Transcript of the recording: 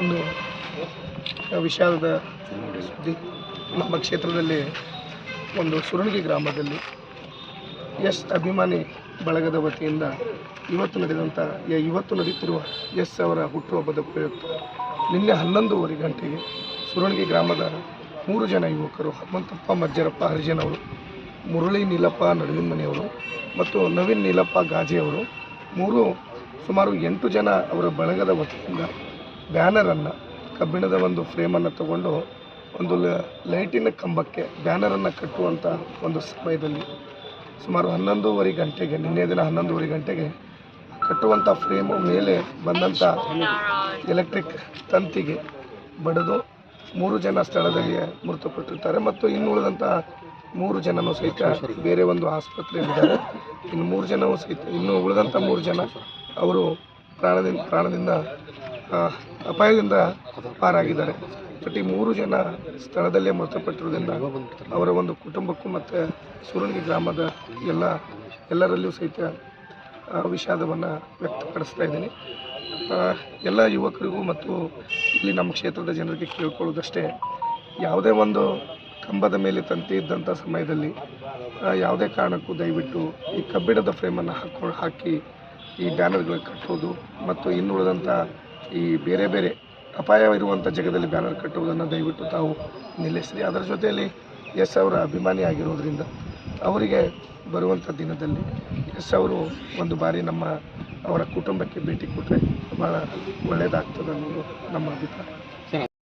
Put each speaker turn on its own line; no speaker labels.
ಒಂದು ವಿಷಾದದ ಸುದ್ದಿ ನಮ್ಮ ಕ್ಷೇತ್ರದಲ್ಲಿ ಒಂದು ಸುರಣಗಿ ಗ್ರಾಮದಲ್ಲಿ ಎಸ್ ಅಭಿಮಾನಿ ಬಳಗದ ವತಿಯಿಂದ ಇವತ್ತು ನಡೆದಂಥ ಇವತ್ತು ನಡೀತಿರುವ ಎಸ್ ಅವರ ಹುಟ್ಟುಹಬ್ಬದ ಪ್ರಯುಕ್ತ ನಿನ್ನೆ ಹನ್ನೊಂದೂವರೆ ಗಂಟೆಗೆ ಸುರಣಗಿ ಗ್ರಾಮದ ಮೂರು ಜನ ಯುವಕರು ಹನುಮಂತಪ್ಪ, ಮಜ್ಜರಪ್ಪ ಹರಿಜನ್ ಅವರು ಮುರಳಿ ನೀಲಪ್ಪ, ನಡುವಿನ ಮನೆಯವರು ಮತ್ತು ನವೀನ್ ನೀಲಪ್ಪ ಗಾಜಿಯವರು ಮೂರು ಸುಮಾರು ಎಂಟು ಜನ ಅವರ ಬಳಗದ ವತಿಯಿಂದ ಬ್ಯಾನರನ್ನು, ಕಬ್ಬಿಣದ ಒಂದು ಫ್ರೇಮನ್ನು ತಗೊಂಡು ಒಂದು ಲೈಟಿನ ಕಂಬಕ್ಕೆ ಬ್ಯಾನರನ್ನು ಕಟ್ಟುವಂಥ ಒಂದು ಸಮಯದಲ್ಲಿ ಸುಮಾರು ಹನ್ನೊಂದೂವರೆ ಗಂಟೆಗೆ, ನಿನ್ನೆ ದಿನ ಹನ್ನೊಂದೂವರೆ ಗಂಟೆಗೆ ಕಟ್ಟುವಂಥ ಫ್ರೇಮು ಮೇಲೆ ಬಂದಂಥ ಎಲೆಕ್ಟ್ರಿಕ್ ತಂತಿಗೆ ಬಡಿದು ಮೂರು ಜನ ಸ್ಥಳದಲ್ಲಿ ಮೃತಪಟ್ಟಿರ್ತಾರೆ ಮತ್ತು ಇನ್ನು ಉಳಿದಂಥ ಮೂರು ಜನನೂ ಸಹಿತ ಬೇರೆ ಒಂದು ಆಸ್ಪತ್ರೆಯಲ್ಲಿದ್ದಾರೆ. ಇನ್ನು ಮೂರು ಜನವೂ ಸಹಿತ, ಇನ್ನು ಉಳಿದಂಥ ಮೂರು ಜನ ಅವರು ಪ್ರಾಣದಿಂದ ಪ್ರಾಣದಿಂದ ಅಪಾಯದಿಂದ ಪಾರಾಗಿದ್ದಾರೆ. ಬಟ್ ಈ ಮೂರು ಜನ ಸ್ಥಳದಲ್ಲೇ ಮೃತಪಟ್ಟಿರೋದ್ರಿಂದ ಅವರ ಒಂದು ಕುಟುಂಬಕ್ಕೂ ಮತ್ತು ಸುರಂಗಿ ಗ್ರಾಮದ ಎಲ್ಲ ಎಲ್ಲರಲ್ಲೂ ಸಹಿತ ವಿಷಾದವನ್ನು ವ್ಯಕ್ತಪಡಿಸ್ತಾ ಇದ್ದೀನಿ. ಎಲ್ಲ ಯುವಕರಿಗೂ ಮತ್ತು ಇಲ್ಲಿ ನಮ್ಮ ಕ್ಷೇತ್ರದ ಜನರಿಗೆ ಕೇಳ್ಕೊಳ್ಳೋದಷ್ಟೇ ಯಾವುದೇ ಒಂದು ಕಂಬದ ಮೇಲೆ ತಂತಿ ಇದ್ದಂಥ ಸಮಯದಲ್ಲಿ ಯಾವುದೇ ಕಾರಣಕ್ಕೂ ದಯವಿಟ್ಟು ಈ ಕಬ್ಬಿಣದ ಫ್ರೇಮನ್ನು ಹಾಕ್ಕೊಂಡು ಹಾಕಿ ಈ ಬ್ಯಾನರ್ಗಳು ಕಟ್ಟೋದು ಮತ್ತು ಇನ್ನು ಉಳಿದಂಥ ಈ ಬೇರೆ ಬೇರೆ ಅಪಾಯವಿರುವಂಥ ಜಾಗದಲ್ಲಿ ಬ್ಯಾನರ್ ಕಟ್ಟುವುದನ್ನು ದಯವಿಟ್ಟು ತಾವು ನಿಲ್ಲಿಸಿರಿ ಅದರ ಜೊತೆಯಲ್ಲಿ ಎಸ್ ಅವರ ಅಭಿಮಾನಿ ಆಗಿರೋದ್ರಿಂದ ಅವರಿಗೆ ಬರುವಂಥ ದಿನದಲ್ಲಿ ಎಸ್ ಅವರು ಒಂದು ಬಾರಿ ನಮ್ಮ ಅವರ ಕುಟುಂಬಕ್ಕೆ ಭೇಟಿ ಕೊಟ್ಟರೆ ಭಾಳ ಒಳ್ಳೆಯದಾಗ್ತದೆ ಅನ್ನೋದು ನಮ್ಮ ಅಭಿಪ್ರಾಯ.